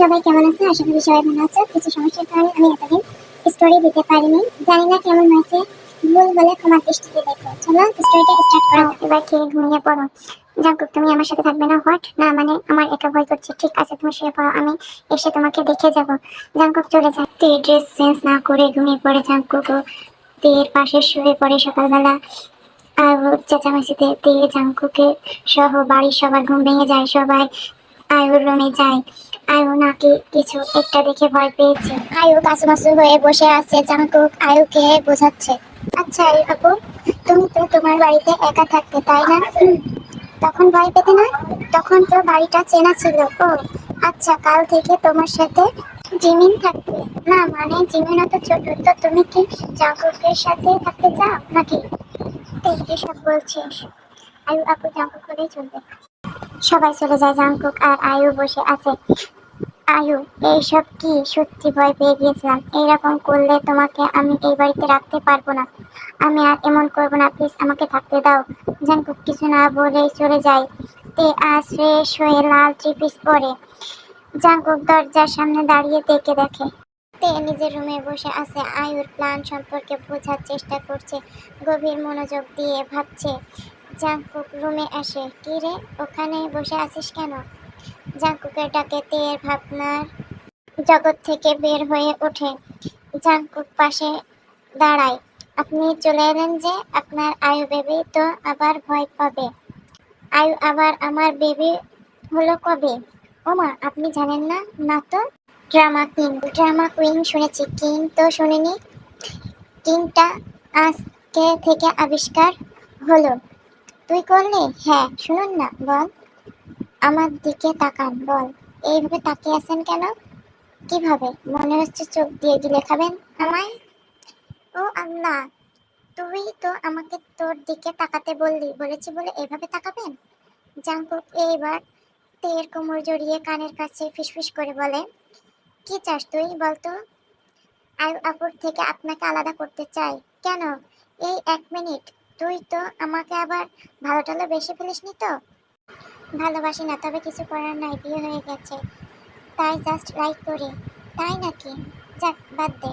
সবাই কেমন আছে আশা করি সবাই ভালো আছো কিছু সমস্যার কারণে আমি এতদিন স্টোরি দিতে পারিনি। জানি না কেমন হয়েছে। ভুল বলে ক্ষমা দৃষ্টিতে দেখো। চলো স্টোরিটা স্টার্ট করা। যাক। এবার খেয়ে ঘুমিয়ে পড়ো। জাঙ্কুক তুমি আমার সাথে থাকবে না? হোয়াট? না মানে আমার একা ভয় করছে। ঠিক আছে, তুমি শুয়ে পড়ো। আমি এসে তোমাকে দেখে যাব। জাঙ্কুক চলে যায়। তে ড্রেস চেঞ্জ না করে ঘুমিয়ে পড়ে জাঙ্কুক তের পাশে শুয়ে পড়ে সকালবেলা। আর চেঁচামেচিতে তে জাঙ্কুকে সহ বাড়ির সবার ঘুম ভেঙে যায়। সবাই আয়ুর রুমে যায়। আয়ু নাকি কিছু একটা দেখে ভয় পেয়েছে। আয়ু কাছুমাছু হয়ে বসে আছে জাঙ্কুক আয়ুকে বোঝাচ্ছে। আচ্ছা আয়ু আপু তুমি তো তোমার বাড়িতে একা থাকতে, তাই না? তখন ভয় পেতে না? তখন তো বাড়িটা চেনা ছিল। ও আচ্ছা কাল থেকে তোমার সাথে জিমিন থাকবে। না মানে জিমিনও তো ছোট, তো তুমি কি জাঙ্কুকের সাথে থাকতে চাও নাকি? তুই সব বলছিস আয়ু আপু জাঙ্কুক হলেই চলবে। সবাই চলে যায় জাঙ্কুক আর আয়ু বসে আছে। আয়ু, এইসব কি সত্যি ভয় পেয়ে গিয়েছিলাম? এইরকম করলে তোমাকে আমি এই বাড়িতে রাখতে পারব না। আমি আর এমন করব না প্লিজ আমাকে থাকতে দাও। জাঙ্কুক, কিছু না বলেই চলে যায়। তে আজ ফ্রেশ হয়ে লাল ট্রিপিস পরে। জাঙ্কুক দরজার সামনে দাঁড়িয়ে দেখে দেখে। তে নিজের রুমে বসে আছে, আয়ুর প্ল্যান সম্পর্কে বোঝার চেষ্টা করছে, গভীর মনোযোগ দিয়ে ভাবছে। জাঙ্কুক রুমে আসে, কি রে, ওখানে বসে আছিস কেন? জাঙ্কুকের ডাকে তের ভাবনার জগৎ থেকে বের হয়ে ওঠে। জাঙ্কুক পাশে দাঁড়ায়। আপনি চলে এলেন যে আপনার আয়ু বেবি তো আবার ভয় পাবে। আয়ু আবার আমার বেবি হলো কবে? ওমা, আপনি জানেন না? না তো? ড্রামা কিং ড্রামা কুইন শুনেছি। কিং তো শুনিনি। কিংটা আজকে থেকে আবিষ্কার হলো। তুই করলি? হ্যাঁ শুনুন না, বল। আমার দিকে তাকান, বল। এইভাবে তাকিয়ে আছেন কেন? কীভাবে? মনে হচ্ছে চোখ দিয়ে গিলে খাবেন আমায়? ও আল্লাহ, তুই তো আমাকে তোর দিকে তাকাতে বললি, বলেছি বলে এভাবে তাকাবেন? জাঙ্কুক এইবার তের কোমর জড়িয়ে কানের কাছে ফিসফিস করে বলে, কি চাস তুই বলতো আয়ু আপুর থেকে আপনাকে আলাদা করতে চাই। কেন? এই এক মিনিট। তুই তো আমাকে আবার ভালো টালো বেশি ফেলিসনি তো? ভালোবাসি না, তবে কিছু করার নাই, বিয়ে হয়ে গেছে। তাই জাস্ট লাইক করি। তাই নাকি? যাক, বাদ দে।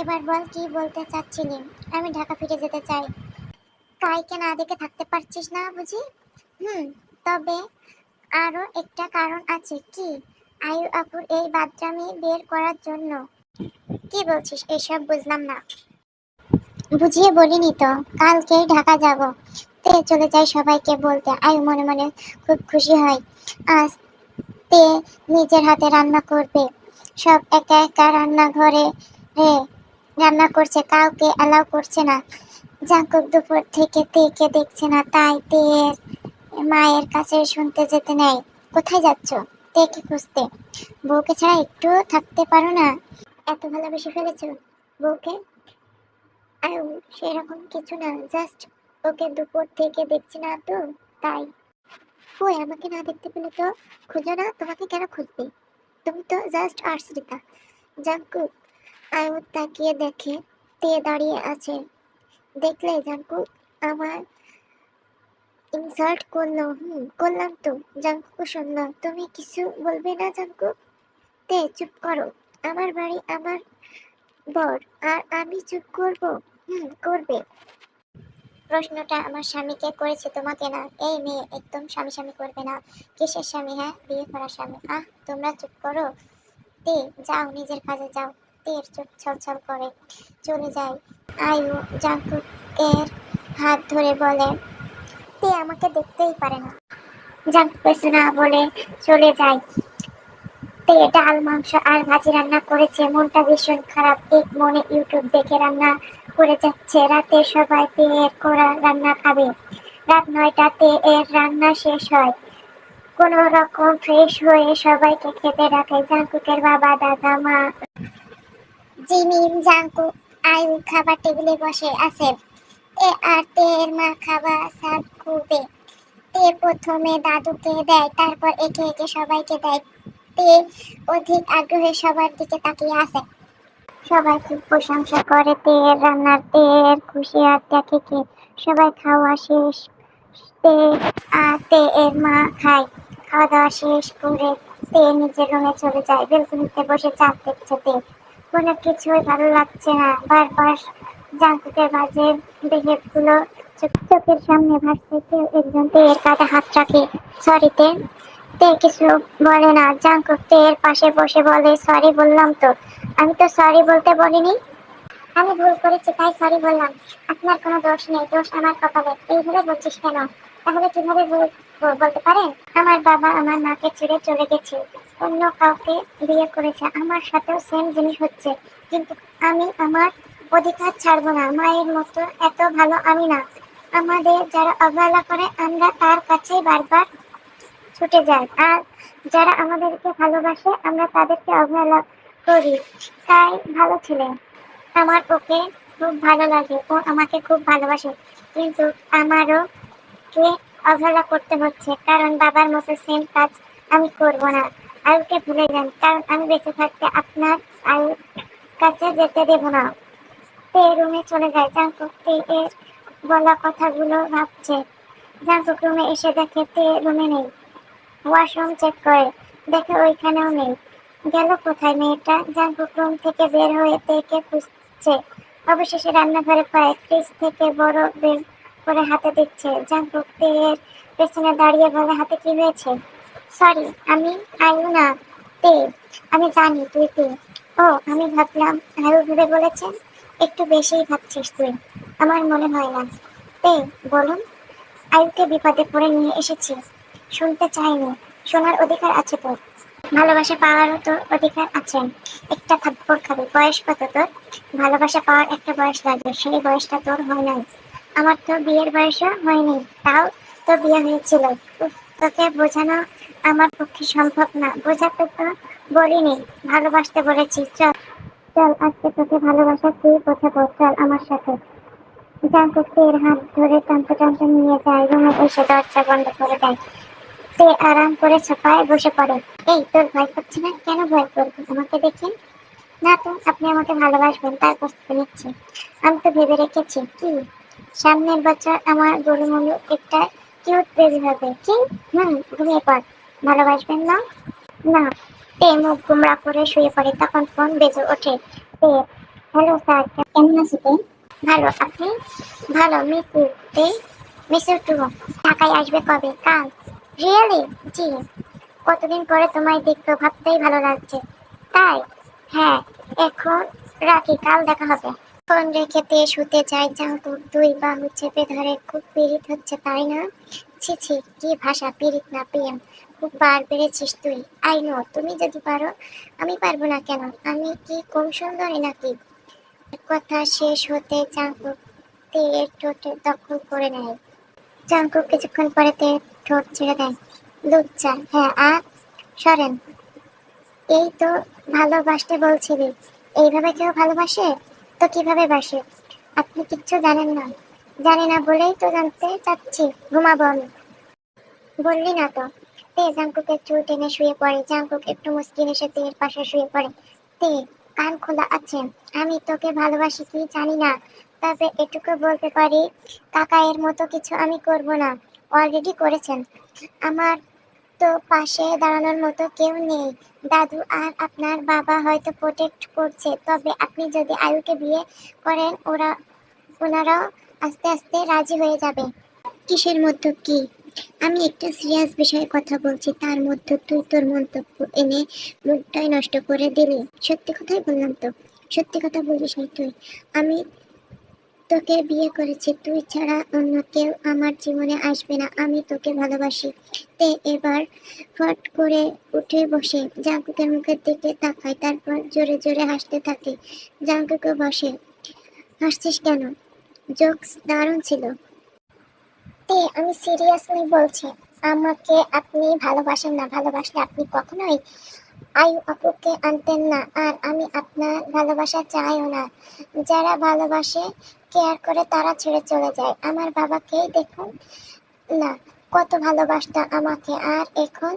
এবার বল কি বলতে চাচ্ছিলি? আমি ঢাকা ফিরে যেতে চাই। কাইকে না দেখে থাকতে পারছিস না বুঝি? হুম, তবে আরও একটা কারণ আছে। কি? আয়ু আপুর এই বাদরামি বের করার জন্য। কি বলছিস? এসব বুঝলাম না। বুঝিয়ে বলিনি তো। কালকেই ঢাকা যাব। তে চলে যায় সবাইকে বলতে। আয়ু মনে মনে খুব খুশি হয়। আজ তে নিজের হাতে রান্না করবে। সব একা একা রান্নাঘরে রান্না করছে, কাউকে অ্যালাউ করছে না। জাঙ্কুক দুপুর থেকে তেকে দেখছে না, তাই তের মায়ের কাছে শুনতে যেতে নেয়। কোথায় যাচ্ছ? তেকে খুঁজতে? বউকে ছাড়া একটু থাকতে পারো না? এত ভালোবেসে ফেলেছো বউকে? আয়ু, সেরকম কিছু না জাস্ট ওকে দুপুর থেকে দেখছি না তো, তাই। ওই, আমাকে না দেখতে পেলে তো খুঁজো না, তোমাকে কেন খুঁজবে? তুমি তো জাস্ট আর্সরিতা জাঙ্কুক আয়ু তাকিয়ে দেখে তে দাঁড়িয়ে আছে। দেখলে জাঙ্কুক আমার ইনসাল্ট করল, হুম, করলাম তো। জাঙ্কুক শুনলো, তুমি কিছু বলবে না জাঙ্কুক? তে, চুপ করো। আমার বাড়ি আমার বর, আর আমি চুপ করব? হুম, করবে। প্রশ্নটা আমার স্বামীকে করেছে, তোমাকে না। এই মেয়ে একদম স্বামী স্বামী করবে না। কিসের স্বামী হ্যাঁ? বিয়ে করা স্বামী। আহ, তোমরা চুপ করো। তে, যাও, নিজের কাজে যাও। তের চুপ ছল ছল করে চলে যায়। আয়ু জাঙ্কুকের হাত ধরে বলে, তে, আমাকে দেখতেই পারে না। জাঙ্কুক না বলে চলে যায়। তে, ডাল, মাংস আর ভাজি রান্না করেছে। মনটা ভীষণ খারাপ। এক মনে ইউটিউব দেখে রান্না করে যাচ্ছে। রাতে সবাই তেয়ের করা রান্না খাবে। রাত নয়টাতে এর রান্না শেষ হয়। কোনো রকম ফ্রেশ হয়ে সবাইকে খেতে ডাকে জাঙ্কুকের বাবা, দাদা, মা। জিমিন জাঙ্কুক আয়ু খাবার টেবিলে বসে আছে। এ আর তের মা খাবার সার্ভ করবে। তে প্রথমে দাদুকে দেয়, তারপর একে একে সবাইকে দেয়। তে অধিক আগ্রহে সবার দিকে তাকিয়ে আছে। সবাই খুব প্রশংসা করে তের রান্নার তের খুশি আর দেখে কি? সবাই খাওয়া শেষ। তে আর তে, এর মা খায়। খাওয়া দাওয়া শেষ করে তে নিজের রুমে চলে যায়। বেলকুনিতে বসে চাপ দেখছে তে। কোনো কিছুই ভালো লাগছে না। বারবার জাঙ্কুকের বাজে বিহেভগুলো চোখ- চোখের সামনে ভাসছে। কেউ একজন তেয়ের কাঁধে হাত রাখে। সরি তে তে কিছু বলে না। জাঙ্কুক তেয়ের পাশে বসে বলে সরি বললাম তো। আমি তো সরি বলতে বলিনি। আমি ভুল করেছি, তাই সরি বললাম। আপনার কোনো দোষ নেই, দোষ আমার কপালে। এইভাবে বলছিস কেন? তাহলে কীভাবে বলতে পারেন? আমার বাবা আমার মাকে ছেড়ে চলে গেছে। অন্য কাউকে বিয়ে করেছে। আমার সাথেও সেম জিনিস হচ্ছে। কিন্তু আমি আমার অধিকার ছাড়বো না। মায়ের মতো এত ভালো আমি না। আমাদের যারা অবহেলা করে, আমরা তার কাছেই বারবার ছুটে যায়। আর যারা আমাদেরকে ভালোবাসে, আমরা তাদেরকে অবহেলা করি। তাই ভালো ছেলে। আমার ওকে খুব ভালো লাগে। ও আমাকে খুব ভালোবাসে। কিন্তু আমারও কে অবহেলা করতে হচ্ছে? কারণ বাবার মতো সেম কাজ আমি করব না। আয়ুকে ভুলে যান। কারণ আমি বেঁচে থাকতে আপনার আয়ুর কাছে যেতে দেব না। তে রুমে চলে যায়। জাঙ্কুক তে এর বলা কথাগুলো ভাবছে। জাঙ্কুক রুমে এসে দেখে, তে রুমে নেই। ওয়াশরুম চেক করে। দেখে ওইখানেও নেই। গেল কোথায় মেয়েটা? জাঙ্কুক রুম থেকে বের হয়ে তেকে খুঁজছে। অবশেষে রান্নাঘরে পায় ফ্রিজ থেকে বড় বের করে হাতে দিচ্ছে জাঙ্কুক তেয়ের পেছনে দাঁড়িয়ে বলে, হাতে কি হয়েছে? সরি, আমি আয়ু না তে আমি জানি তুই তে ও, আমি ভাবলাম আয়ু ভেবে বলেছেন? একটু বেশিই ভাবছিস তুই। আমার মনে হয় না। তে বলুন। আয়ুকে বিপদে পড়ে নিয়ে এসেছি। শুনতে চাইনি। শোনার অধিকার আছে তোর। ভালোবাসা পাওয়ারও তোর অধিকার আছে। একটা থাপ্পড় খাবি। বয়স কত তোর? ভালোবাসা পাওয়ার একটা বয়স লাগে। সেই বয়সটা তোর হয় নাই। আমার তো বিয়ের বয়সও হয়নি। তাও তো বিয়ে হয়েছিল। তোকে বোঝানো আমার পক্ষে সম্ভব না। বোঝাতে তো বলিনি। ভালোবাসতে বলেছি। চল। চল, আজকে তোকে ভালোবাসা তুই বোঝাবো। চল আমার সাথে। জাঙ্কুক তের হাত ধরে টানতে টানতে নিয়ে যায়। রুমে এসে দরজা বন্ধ করে দেয়। তে আরাম করে সোফায় বসে পড়ে। এই, তোর ভয় করছে না? কেন ভয় করবি? আমাকে দেখে? না তো, আপনি আমাকে ভালোবাসবেন, তার প্রস্তুতি নিচ্ছি। আমি তো ভেবে রেখেছি। কি? সামনের বছর আমার গরুমলু একটা কিউট বেবি হবে। কি? হুম, ঘুমিয়ে পড়। ভালোবাসবেন না? না। তে মুখ গুমরা করে শুয়ে পড়ে, তখন ফোন বেজে ওঠে। তে, হ্যালো স্যার, কেমন আছি তে? ভালো, আপনি? ভালো, মিস ইউ তে, মিস টু ঢাকায় আসবে কবে? কাল? রিয়েলি? জি। কতদিন পরে তোমায় দেখতে ভাবতেই ভালো লাগছে। তাই? হ্যাঁ এখন রাখি, কাল দেখা হবে। ফোন রেখে তে শুতে যায় জাঙ্কুক দুই বাহু চেপে ধরে, খুব পীড়িত হচ্ছে, তাই না? ছি ছি, কি ভাষা, পীড়িত না, প্রিয়াম। খুব বার বেড়েছিস তুই। আই নো, তুমি যদি পারো, আমি পারব না কেন? আমি কি কম সুন্দরী নাকি? কথা শেষ হতে জাঙ্কুক তেয়ের ঠোঁটে দখল করে নেয়। জাঙ্কুক কিছুক্ষণ পরে তে ঠোঁট ছেড়ে দেয়। লুচ্চা হ্যাঁ আর সরেন। এই তো ভালোবাসতে বলছিলি। এইভাবে কেউ ভালোবাসে? তো কীভাবে বাসে? আপনি কিচ্ছু জানেন না। জানি না বলেই তো জানতে চাচ্ছি। ঘুমাবো আমি। বললি না তো। তে জাঙ্কুকের চুল টেনে শুয়ে পড়ে। জাঙ্কুক একটু মুসকিন এসে তের পাশে শুয়ে পড়ে। তে, কান খোলা আছে। আমি তোকে ভালোবাসি কি জানি না। তবে এটুকু বলতে পারি কাকা এর মতো কিছু আমি করব না। অলরেডি করেছেন। আমার তো পাশে দাঁড়ানোর মতো কেউ নেই। দাদু আর আপনার বাবা হয়তো প্রোটেক্ট করছে। তবে আপনি যদি আয়ুকে বিয়ে করেন, ওরা, ওনারাও আস্তে আস্তে রাজি হয়ে যাবে। কিসের মধ্যে কি? আমি একটা সিরিয়াস বিষয়ে কথা বলছি। তার মধ্যে তুই তোর মন্তব্য এনে মুখটাই নষ্ট করে দিলি। সত্যি কথাই বললাম তো। সত্যি কথা বলিস তুই। আমি তোকে বিয়ে করেছি, তুই ছাড়া অন্য কেউ আমার জীবনে আসবে না, আমি তোকে ভালোবাসি। তে এবার ফট করে উঠে বসে, জাঙ্কুকের মুখের দিকে তাকায়, তারপর জোরে জোরে হাসতে থাকে। জাঙ্কুকে বসে, হাসছিস কেন? জোকস দারুণ ছিল। তে, আমি সিরিয়াসলি বলছি, আমাকে আপনি ভালোবাসেন না, ভালোবাসলে আপনি কখনোই আয়ু আপুকে আনতেন না, আর আমি আপনার ভালোবাসা চাইও না। যারা ভালোবাসে কেয়ার করে তারা ছেড়ে চলে যায়। আমার বাবাকেই দেখুন, না, কত ভালোবাসতো আমাকে। আর এখন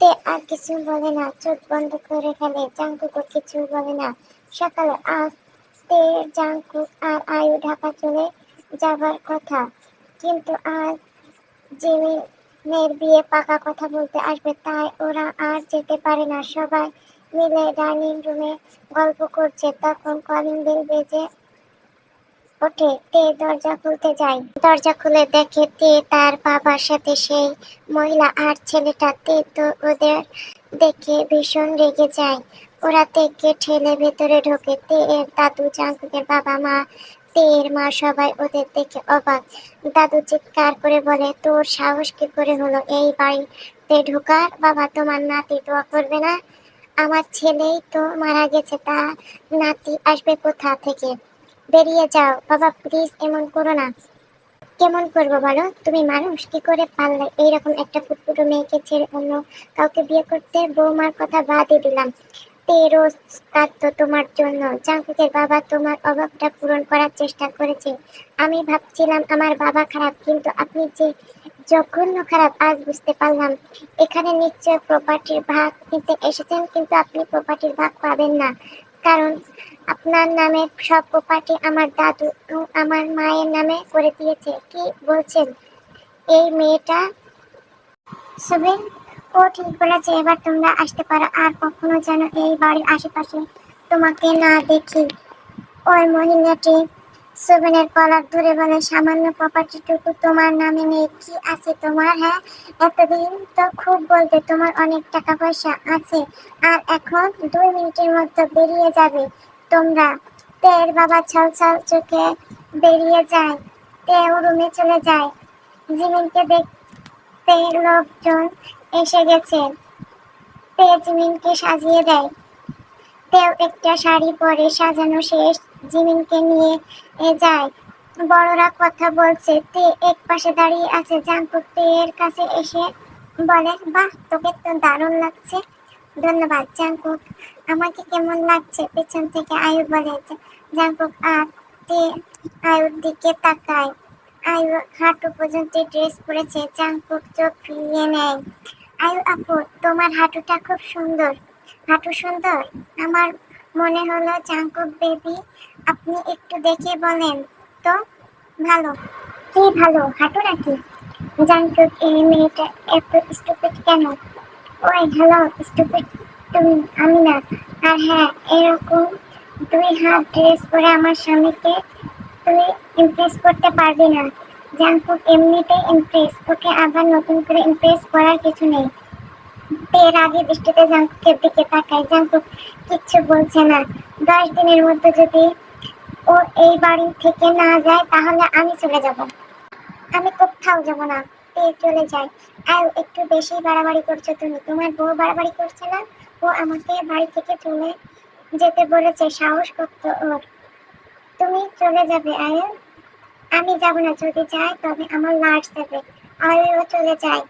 তে আর কিছু বলে না, চোখ বন্ধ করে ফেলে জাঙ্কুকও কিছু বলে না। সকালে আজ তে জাঙ্কুক আর আয়ু ঢাকা চলে যাবার কথা। কিন্তু আজ জিমি মেয়ের বিয়ে পাকা কথা বলতে আসবে, তাই ওরা আর যেতে পারে না। সবাই মিলে ডাইনিং রুমে গল্প করছে। তখন কলিং বেল বেজে ওঠে, তে দরজা খুলতে যায়। দরজা খুলে দেখে তে তার বাবার সাথে সেই মহিলা আর ছেলেটা, তে তো ওদের দেখে ভীষণ রেগে যায়। ওরা তেকে ঠেলে ভেতরে ঢোকে, তে এর দাদু জাঙ্কুকের বাবা মা, তে এর মা সবাই ওদের দেখে অবাক। দাদু চিৎকার করে বলে, তোর সাহস কি করে হলো? এই বাড়িতে ঢোকার? বাবা, তোমার নাতি দোয়া করবে না? আমার ছেলেই তো মারা গেছে, তা নাতি আসবে কোথা থেকে? বেরিয়ে যাও। বাবা প্লিজ এমন করো না। কেমন করব বলো? তুমি মানুষ, কি করে পারলে? এইরকম একটা ফুটফুটো মেয়েকে ছেড়ে অন্য কাউকে বিয়ে করতে বৌমার কথা বাদই দিলাম। তে রোজ কাঁদতো তোমার জন্য। জাঙ্কুকের বাবা তোমার অভাবটা পূরণ করার চেষ্টা করেছে। আমি ভাবছিলাম আমার বাবা খারাপ, কিন্তু আপনি যে জঘন্য খারাপ, আজ বুঝতে পারলাম। এখানে নিশ্চয় প্রপার্টির ভাগ নিতে এসেছেন, কিন্তু আপনি প্রপার্টির ভাগ পাবেন না। কারণ আপনার নামে সব প্রপার্টি আমার দাদু এবং আমার মায়ের নামে করে দিয়েছে। কি বলছেন? এই মেয়েটা? সুবিন ও ঠিক বলেছে, এবার তোমরা আসতে পারো। আর কখনো যেন এই বাড়ির আশেপাশে তোমাকে না দেখি। ওই মহিলাটি সুবিনের কলার ধরে বলে, সামান্য প্রপার্টিটুকু তোমার নামে নেই। কি আছে তোমার হ্যাঁ? এতদিন তো খুব বলতে তোমার অনেক টাকা পয়সা আছে। আর এখন দুই মিনিটের মধ্যে বেরিয়ে যাবে। তোমরা তের বাবা ছল ছল চোখে বেরিয়ে যায়, তেও রুমে চলে যায়। জিমিনকে দেখতে লোকজন এসে গেছে। তে জিমিনকে সাজিয়ে দেয়। তেও একটা শাড়ি পরে সাজানো শেষ। জিমিনকে নিয়ে যায় বড়রা কথা বলছে, তে এক পাশে দাঁড়িয়ে আছে জাঙ্কুক তের কাছে এসে বলে, বাহ, তোকে তো দারুণ লাগছে। ধন্যবাদ জাঙ্কুক আমাকে কেমন লাগছে? পেছন থেকে আয়ু বলে জাঙ্কুক আর তে আয়ুর দিকে তাকায় আয়ু হাঁটু পর্যন্ত ড্রেস পরেছে জাঙ্কুক চোখ ফিরিয়ে নেয়। আয়ু আপু, তোমার হাঁটুটা খুব সুন্দর। হাঁটু সুন্দর? আমার মনে হলো জাঙ্কুক বেবি আপনি একটু দেখে বলেন তো। ভালো। কি ভালো, হাঁটু নাকি? জাঙ্কুক এই মেয়েটা এত স্টুপিড কেন? ওই হ্যালো স্টুপিড তুমি, আমি না। আর হ্যাঁ এরকম দুই হাত ড্রেস পরে আমার স্বামীকে তুই ইমপ্রেস করতে পারবি না। জাঙ্কুক এমনিতেই ইমপ্রেস ওকে আবার নতুন করে ইমপ্রেস করার কিছু নেই। এর আগে দৃষ্টিতে জাঙ্কুকের দিকে তাকায় জাঙ্কুক কিচ্ছু বলছে না। দশ দিনের মধ্যে যদি ও এই বাড়ি থেকে না যায়, তাহলে আমি চলে যাব। আমি কোথাও যাব না, তে চলে যায়। আর একটু বেশি বাড়াবাড়ি করছ তুমি। তোমার বউ বাড়াবাড়ি করছে না? ও আমাকে বাড়ি থেকে চলে যেতে বলেছে, সাহস করতো ওর। তুমি চলে যাবে আয়ন আমি যাব না, যদি যাই তবে আমার লাশ যাবে আয়ুও চলে যায়।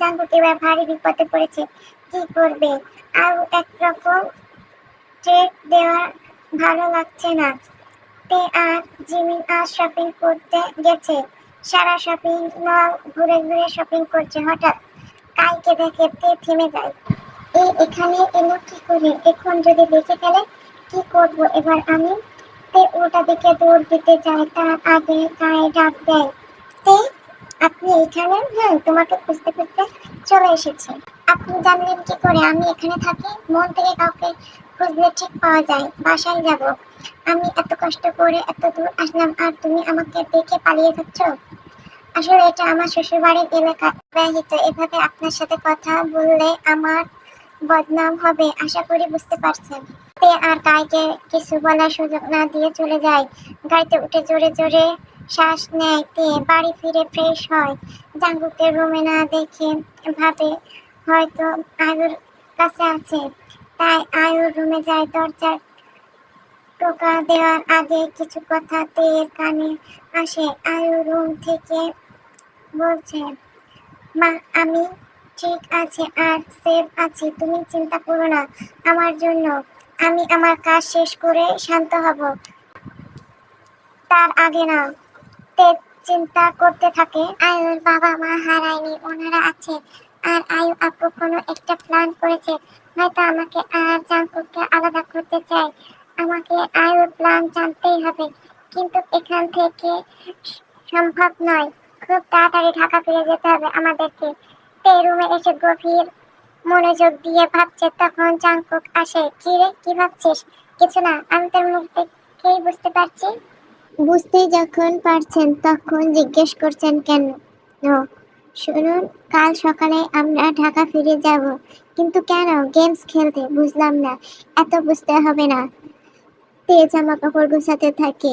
জাঙ্কুক এবার ভারী বিপদে পড়েছে। কি করবে? আর একরকম ট্রেক দেওয়া ভালো লাগছে না। তে আর জিমিন আজ শপিং করতে গেছে। সারা শপিং মল ঘুরে ঘুরে শপিং করছে হঠাৎ। কালকে দেখে তে থেমে যায়। এই এখানে এলো কি করে? এখন যদি দেখে ফেলে, কি করব? এবার আমি তে ওটা দিকে দৌড় দিতে যায় তার আগে গায়ে ডাক দেয়। তে, আপনি এখানে? হ্যাঁ তোমাকে খুঁজতে খুঁজতে চলে এসেছি। আপনি জানলেন কি করে? আমি এখানে থাকি, মন থেকে কাউকে খুঁজলে ঠিক পাওয়া যায়। বাসায় যাব। আমি এত কষ্ট করে এত দূর আসলাম, আর তুমি আমাকে দেখে পালিয়ে যাচ্ছ? আসলে এটা আমার শ্বশুর বাড়ির এলাকা। ব্যহিত এভাবে আপনার সাথে কথা বললে আমার বদনাম হবে, আশা করি বুঝতে পারছেন। আর গাইকে কিছু বলার সুযোগ না দিয়ে চলে যায়। গাড়িতে উঠে জোরে জোরে শ্বাস নেয়, তে বাড়ি ফিরে ফ্রেশ হয়। জাঙ্গুকে রুমে না দেখে ভাবে হয়তো আয়ুর কাছে আছে। তাই আয়ুর রুমে যায়, দরজার টোকা দেওয়ার আগে কিছু কথা তের কানে আসে। আয়ু রুম থেকে বলছে, মা, আমি ঠিক আছে আর সেভ আছি, তুমি চিন্তা করো না আমার জন্য। আমি আমার কাজ শেষ করে শান্ত হব। তার আগে না, তে চিন্তা করতে থাকে। আয়ুর বাবা মা হারায়নি, ওনারা আছে। আর আয়ু আপু কোনো একটা প্ল্যান করেছে। হয়তো আমাকে আর জাঙ্কুককে আলাদা করতে চায়। আমাকে আয়ুর প্ল্যান জানতেই হবে। কিন্তু এখান থেকে সম্ভব নয়। খুব তাড়াতাড়ি ঢাকা ফিরে যেতে হবে আমাদেরকে। তে রুমে এসে গভীর মনোযোগ দিয়ে ভাবছে, তখন জাংকুক আসে, কি রে, কি ভাবছিস? কিছু না, আমি তোর মুখ দেখেই বুঝতে পারছি। বুঝতে যখন পারছেন, তখন জিজ্ঞেস করছেন, কেন? শুনুন, কাল সকালে আমরা ঢাকা ফিরে যাব। কিন্তু কেন? গেমস খেলতে, বুঝলাম না। এত বুঝতে হবে না। তে জামা কাপড় গোছাতে থাকে।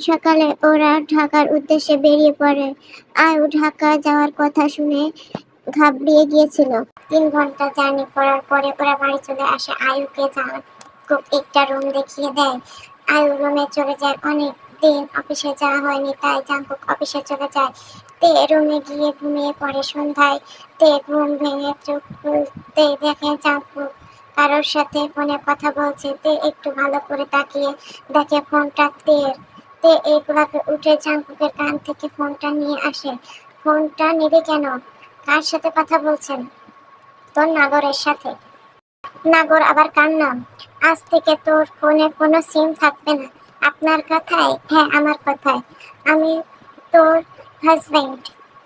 সকালে ওরা ঢাকার উদ্দেশ্যে বেরিয়ে পড়ে। আয়ু ঢাকা যাওয়ার কথা শুনে ঘাবড়িয়ে গিয়েছিল। তিন ঘণ্টা জার্নি করার পরে ওরা বাড়ি চলে আসে। আয়ুকে খুব একটা রুম দেখিয়ে দেয়। আয়ু রুমে চলে যায়। অনেক দিন অফিসে যাওয়া হয়নি, তাই জাঙ্কুক অফিসে চলে যায়। তে রুমে গিয়ে ঘুমিয়ে পড়ে সন্ধ্যায়। তে ঘুম ভেঙে চোখ খুলতে দেখে জাঙ্কুক কারোর সাথে ফোনে কথা বলছে। তে একটু ভালো করে তাকিয়ে দেখে ফোনটা তের। তে এই উঠে জাঙ্কুকের কান থেকে ফোনটা নিয়ে আসে। ফোনটা নেবে কেন? কার সাথে কথা বলছেন? তোর নাগরের সাথে। নাগর আবার কার নাম? আজ থেকে তোর ফোনে কোনো সিম থাকবে না। আপনার কথায়? হ্যাঁ আমার কথায়। আমি তোর হাজবেন্ড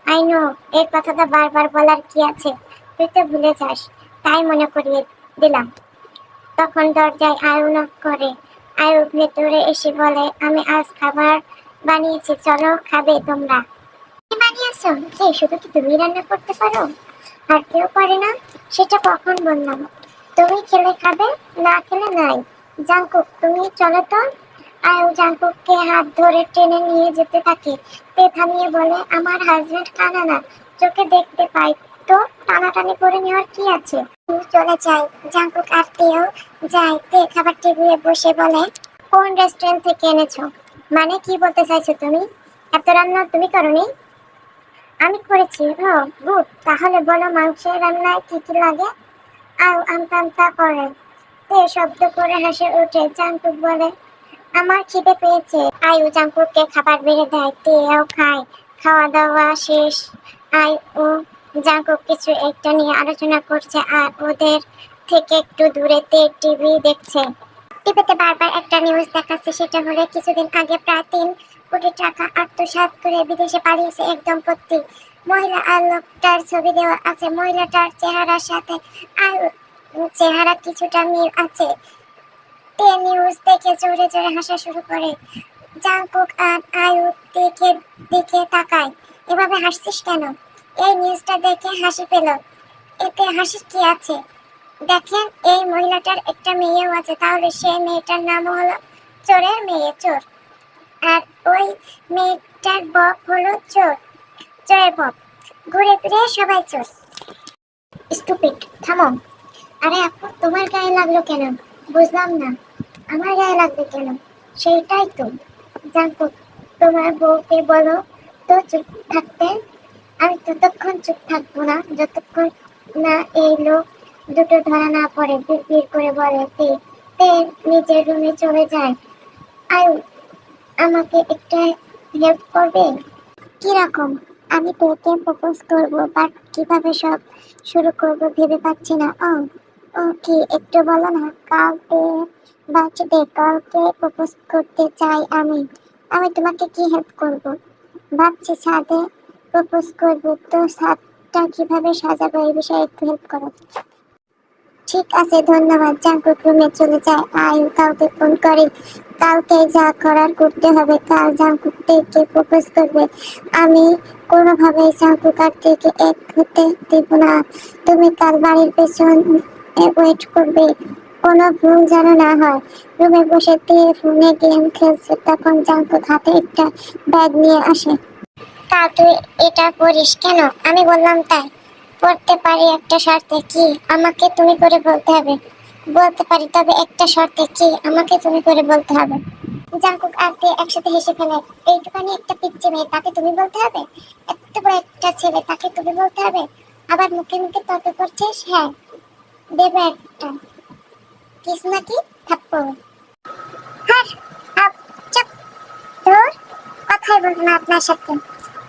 আই নো এই কথাটা বারবার বলার কি আছে? তুই তো ভুলে যাস। তাই মনে করিয়ে দিলাম। তখন দরজায় আয়ু করে। আয়ু ভেতরে এসে বলে, আমি আজ খাবার বানিয়েছি, চলো খাবে তোমরা। বানিয়েছো? কে, শুধু কি তুমি রান্না করতে পারো? আর কেউ পারে না, সেটা কখন বললাম। তুমি খেলে খাবে, না খেলে নাই। জাঙ্কুক তুমি চলো তো। আয়ু জাঙ্কুককে হাত ধরে টেনে নিয়ে যেতে থাকে। তে থামিয়ে বলে, আমার হাজবেন্ড কানা না চোখে দেখতে পাই। তো টানাটানি করে নেওয়ার কি আছে? চলে যাই জাঙ্কুক আর যাই তে খাবার টেবিলে বসে বলে, কোন রেস্টুরেন্ট থেকে এনেছো? মানে কি বলতে চাইছো তুমি? এত রান্না তুমি করনি? আমি করেছি। ও, গুড। তাহলে বলো মাংসের রান্নায় কি কি লাগে? আউ আমতা আমতা করে। তে শব্দ করে হাসে ওঠে। জাঙ্কুক বলে আমার খিদে পেয়েছে। আয়ু জাঙ্কুককে খাবার বেড়ে দেয় তেও খায়। খাওয়া দাওয়া শেষ। আই ও জাঙ্কুক কিছু একটা নিয়ে আলোচনা করছে আর ওদের থেকে একটু দূরে তে টিভি দেখছে। টিভিতে বারবার একটা নিউজ দেখাচ্ছে, সেটা হলে কিছুদিন আগে প্রায় তিন কোটি টাকা আত্মসাৎ করে বিদেশে পালিয়েছে এক দম্পতি মহিলা আর লোকটার ছবি দেওয়া আছে। মহিলাটার চেহারার সাথে আর চেহারা কিছুটা মিল আছে। তে নিউজ দেখে জোরে জোরে হাসা শুরু করে। জাংকুক আর আয়ু দিকে দিকে তাকায়। এভাবে হাসছিস কেন? এই নিউজটা দেখে হাসি পেল। এতে হাসির কি আছে? দেখেন, এই মহিলাটার একটা মেয়েও আছে। তাহলে সেই মেয়েটার নাম হলো চোরের মেয়ে, চোর। আর ওই মেয়েটার বক হলো চোর। চোরের বক ঘুরে ফিরে সবাই চোর। স্টুপিড থামো। আরে আপু, তোমার গায়ে লাগল কেন? বুঝলাম না। আমার গায়ে লাগবে কেন? সেটাই তো। জানতো তোমার বউকে বলো, তো চুপ থাকতে, আমি ততক্ষণ চুপ থাকব না, যতক্ষণ না এই লোক দুটো ধরা না পড়ে বিড় করে বলে তে তে, নিজের রুমে চলে যায়। আয়ু, আমাকে একটা হেল্প করবে? কীরকম? আমি তোকে প্রপোজ করব বাট কীভাবে সব শুরু করব ভেবে পাচ্ছি না। ও ও কি একটু বলো না? কাউকে কাউকে প্রপোজ করতে চাই আমি। আমি তোমাকে কি হেল্প করব? প্রপোজ করব। তো কীভাবে সাজাবো এই বিষয়ে একটু হেল্প করো। ঠিক আছে, ধন্যবাদ। রুমে চলে যায়। আয়ু, কাউকে ফোন করে। কালকে যা করার করতে হবে, কাল প্রপোজ করবে। আমি কোনোভাবেই জাঙ্কুক এক হতে দেব না। তুমি কাল বাড়ির পেছন ওয়েট করবে। কোনো ভুল যেন না হয়। রুমে বসে দিয়ে ফোনে গেম খেলছে, তখন জাঙ্কুক হাতে একটা ব্যাগ নিয়ে আসে। তা তুই এটা করিস কেন? আমি বললাম, তাই। পড়তে পারি একটা শর্তে কি? আমাকে তুমি করে বলতে হবে। বলতে পারি, তবে একটা শর্তে কি? আমাকে তুমি করে বলতে হবে। জাঙ্কুক আর তে একসাথে হেসে ফেলে এইটুখানি একটা পিচ্ছি মেয়ে, তাকে তুমি বলতে হবে? এত বড় একটা ছেলে, তাকে তুমি বলতে হবে? আবার মুখে মুখে তর্ক করছিস? হ্যাঁ দেবে একটা। কিস নাকি থাপ্পড়। হার আপ চুপ। তোর কথাই বলব না আপনার সাথে।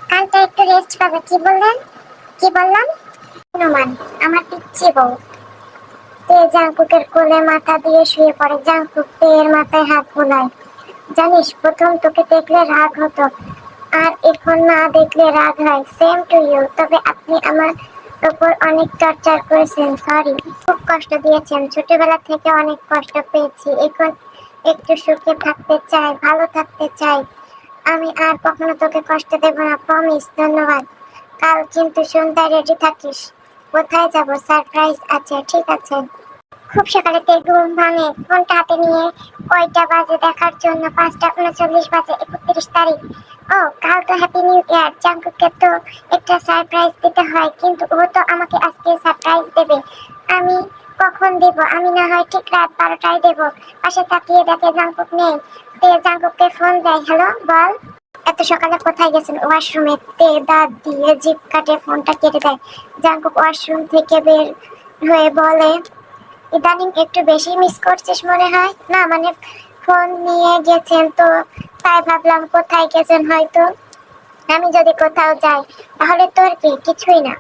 কালটা একটু রেস্ট পাবে, কি বললেন? কি বললাম? হনুমান, আমার পিচ্ছি বউ। তে জাঙ্কুকের কোলে মাথা দিয়ে শুয়ে পড়ে। জাঙ্কুক তের মাথায় হাত বোলায়। জানিস, প্রথম তোকে দেখলে রাগ হতো। আর এখন না দেখলে রাগ হয় সেম টু ইউ তবে আপনি আমার উপর অনেক টর্চার করেছেন সরি খুব কষ্ট দিয়েছেন। ছোটবেলা থেকে অনেক কষ্ট পেয়েছি। এখন একটু সুখে থাকতে চাই, ভালো থাকতে চাই। আমি আর কখনো তোকে কষ্ট দেব না প্রমিস ধন্যবাদ। কাল কিন্তু সন্ধ্যায় রেডি থাকিস। কোথায় যাব? সারপ্রাইজ আছে, ঠিক আছে। খুব সকালে তে ঘুম ভাঙে। ফোনটা হাতে নিয়ে কয়টা বাজে দেখার জন্য? পাঁচটা উনচল্লিশ বাজে, একত্রিশ তারিখ। ও, কাল তো হ্যাপি নিউ ইয়ার জাঙ্কুকে তো একটা সারপ্রাইজ দিতে হয়, কিন্তু ও তো আমাকে আজকে সারপ্রাইজ দেবে। আমি কখন দেব? আমি না হয় ঠিক রাত বারোটায় দেব। পাশে তাকিয়ে দেখে জাঙ্কুক নেই। তে জাঙ্কুককে ফোন দেয় হ্যালো বল। এত সকালে কোথায় গেছেন? ওয়াশরুমে তে দাঁত দিয়ে জিপ কাটে, ফোনটা কেটে দেয়। জাঙ্কুক ওয়াশরুম থেকে বের হয়ে বলে, ইদানিং একটু বেশি মিস করছিস মনে হয়? না মানে ফোন নিয়ে গেছেন তো, তাই ভাবলাম কোথায় গেছেন হয়তো? আমি যদি কোথাও যাই, তাহলে তোর কি? কিছুই না।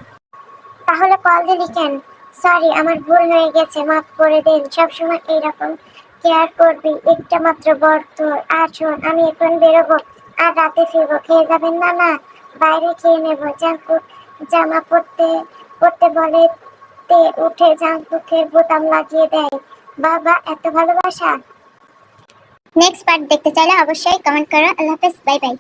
তাহলে কল দিলি কেন? সরি আমার ভুল হয়ে গেছে, মাফ করে দিন। সবসময় এইরকম কেয়ার করবি, একটা মাত্র বর তোর। আর শোন, আমি এখন বেরোবো, আর রাতে ফিরবো। খেয়ে যাবেন না? না, বাইরে খেয়ে নেব। জাঙ্কুক জামা পরতে পরতে বলে তে উঠে জাঙ্কুকের বোতাম লাগিয়ে দেয়। বাবা, এত ভালোবাসা? নেক্সট পার্ট দেখতে চাইলে অবশ্যই কমেন্ট করো। আল্লাহ হাফেজ বাই বাই